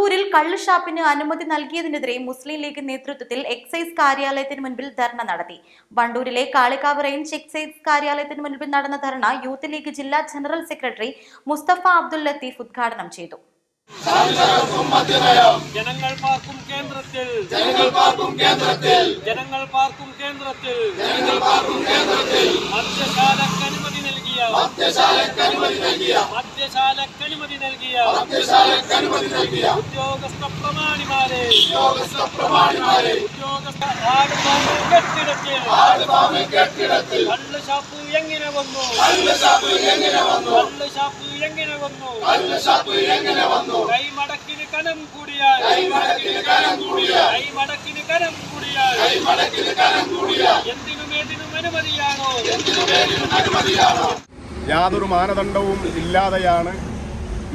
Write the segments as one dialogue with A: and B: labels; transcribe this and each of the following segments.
A: തുവൂരിൽ കള്ളുഷാപ്പിന് അനുമതി നൽകിയതിനെതിരെ മുസ്ലിം ലീഗ് നേതൃത്വത്തിൽ എക്സൈസ് കാര്യാലയത്തിന് മുൻപിൽ ധർണ നടത്തി. വണ്ടൂരിലെ കാളിക്കാവ് റേഞ്ച് എക്സൈസ് കാര്യാലയത്തിന് മുൻപിൽ നടന്ന ധർണ യൂത്ത് ലീഗ് ജില്ലാ ജനറൽ സെക്രട്ടറി മുസ്തഫ അബ്ദുൽ ലത്തീഫ് ഉദ്ഘാടനം ചെയ്തു.
B: ജനങ്ങൾ പാർക്കും കേന്ദ്രത്തിൽ. ജനങ്ങൾ പാർക്കും കേന്ദ്രത്തിൽ. ജനങ്ങൾ പാർക്കും കേന്ദ്രത്തിൽ. ജനങ്ങൾ പാർക്കും കേന്ദ്രത്തിൽ മദ്യശാലക്ക് അനുമതി നൽകിയ നൽകിയ ഉദ്യോഗസ്ഥ പ്രമാണിമാരെ ഉദ്യോഗസ്ഥ പ്രമാണിമാരെ ഉദ്യോഗസ്ഥ കെട്ടിടത്തിൽ കെട്ടിടത്തിൽ കള്ള് ഷാപ്പ് എങ്ങനെ വന്നു? കള്ള് ഷാപ്പ് എങ്ങനെ വന്നു? കള്ള് ഷാപ്പ് എങ്ങനെ വന്നു? കള്ള് ഷാപ്പ് എങ്ങനെ വന്നു? കൈമടക്കിന് കനം കൂടിയാൽ കൈമടക്കിന് കനം കൂടിയാൽ കൈമടക്കിന് കനം കൂടിയാൽ കൈമടക്കിന് കനം കൂടിയാൽ എന്തിനും ഏതിനും അനുമതിയാണോ? എന്തിനും ഏതിനും അനുമതിയാണോ?
C: യാതൊരു മാനദണ്ഡവും ഇല്ലാതെയാണ്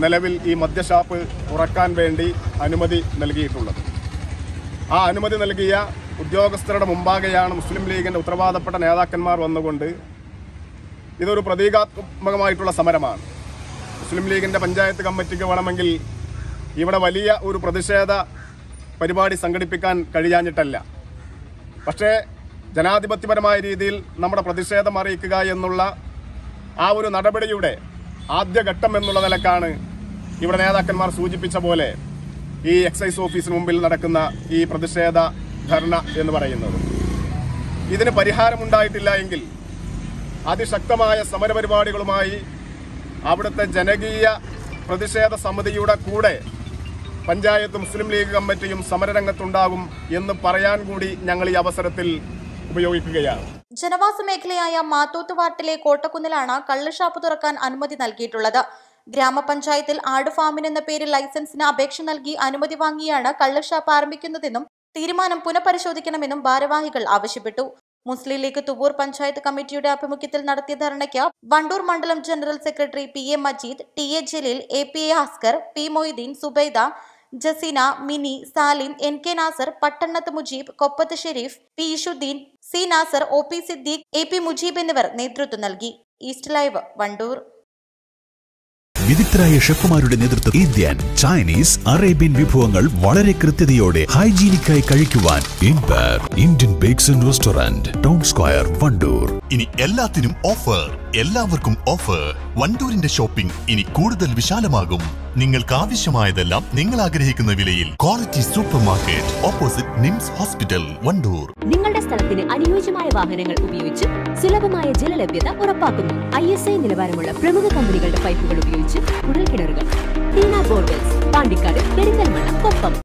C: നിലവിൽ ഈ മദ്യഷാപ്പ് തുറക്കാൻ വേണ്ടി അനുമതി നൽകിയിട്ടുള്ളത്. ആ അനുമതി നൽകിയ ഉദ്യോഗസ്ഥരുടെ മുമ്പാകെയാണ് മുസ്ലിം ലീഗിന്റെ ഉത്തരവാദപ്പെട്ട നേതാക്കന്മാർ വന്നുകൊണ്ട് ഇതൊരു പ്രതീകാത്മകമായിട്ടുള്ള സമരമാണ്. മുസ്ലിം ലീഗിന്റെ പഞ്ചായത്ത് കമ്മിറ്റിക്ക് വേണമെങ്കിൽ ഇവിടെ വലിയ ഒരു പ്രതിഷേധ പരിപാടി സംഘടിപ്പിക്കാൻ കഴിയാഞ്ഞിട്ടല്ല. പക്ഷേ ജനാധിപത്യപരമായ രീതിയിൽ നമ്മുടെ പ്രതിഷേധം അറിയിക്കുക എന്നുള്ള ആ ഒരു നടപടിയുടെ ആദ്യഘട്ടം എന്നുള്ള നിലക്കാണ് ഇവിടെ നേതാക്കന്മാർ സൂചിപ്പിച്ച പോലെ ഈ എക്സൈസ് ഓഫീസിന് മുമ്പിൽ നടക്കുന്ന ഈ പ്രതിഷേധ ധർണ എന്ന് പറയുന്നത്. ഇതിന് പരിഹാരമുണ്ടായിട്ടില്ല എങ്കിൽ അതിശക്തമായ സമരപരിപാടികളുമായി അവിടുത്തെ ജനകീയ പ്രതിഷേധ സമിതിയുടെ കൂടെ പഞ്ചായത്ത് മുസ്ലിം ലീഗ് കമ്മിറ്റിയും സമരരംഗത്തുണ്ടാകും എന്ന് പറയാൻ കൂടി ഞങ്ങൾ ഈ അവസരത്തിൽ ഉപയോഗിക്കുകയാണ്.
A: ജനവാസ മേഖലയായ മാത്തോത്തുവാട്ടിലെ കോട്ടക്കുന്നിലാണ് കള്ളുഷാപ്പ് തുറക്കാൻ അനുമതി നൽകിയിട്ടുള്ളത്. ഗ്രാമപഞ്ചായത്തിൽ ആട് ഫാമിന് എന്ന പേരിൽ ലൈസൻസിന് അപേക്ഷ നൽകി അനുമതി വാങ്ങിയാണ് കള്ളുഷാപ്പ് ആരംഭിക്കുന്നതെന്നും തീരുമാനം പുനഃപരിശോധിക്കണമെന്നും ഭാരവാഹികൾ ആവശ്യപ്പെട്ടു. മുസ്ലിം ലീഗ് തുവൂർ പഞ്ചായത്ത് കമ്മിറ്റിയുടെ ആഭിമുഖ്യത്തിൽ നടത്തിയ ധർണയ്ക്ക് വണ്ടൂർ മണ്ഡലം general secretary P A Majeed T A Jaleel A P A Haskar P Moideen Subaida Jaseena Mini Salim N K Nasar Pattanath Mujeeb Koppath Shareef P Ishuddeen C Nasar O P Siddique A P Mujeeb എന്നിവർ നേതൃത്വം നൽകി. East live Wandoor.
D: വിദഗ്ധരായ ഷെഫുമാരുടെ നേതൃത്വം Indian Chinese Arabian വിഭവങ്ങൾ വളരെ കൃത്യതയോടെ ഹൈജീനിക്കായി കഴിക്കുവാൻ ഇൻബർ Indian bakes and restaurant town square Wandoor.
E: ഇനി എല്ലാത്തിനും ഓഫർ എല്ലാവർക്കും ഓഫർ വണ്ടൂരിന്റെ ഷോപ്പിംഗ് ഇനി കൂടുതൽ വിശാലമാകും. നിങ്ങൾക്ക് ആവശ്യമായതെല്ലാം നിങ്ങൾ ആഗ്രഹിക്കുന്ന വിലയിൽ. Quality supermarket opposite Nims hospital Wandoor.
F: നിങ്ങളുടെ സ്ഥലത്തിന് അനുയോജ്യമായ വാഹനങ്ങൾ ഉപയോഗിച്ച് സുലഭമായ ജലലഭ്യത ഉറപ്പാക്കുന്നു. ഐ എസ് ഐ നിലവാരമുള്ള പ്രമുഖ കമ്പനികളുടെ പൈപ്പുകൾ ഉപയോഗിച്ച് കുഴൽ കിണറുകൾ പാണ്ടിക്കാട് പെരിന്തൽമണ്ണ കൊപ്പം.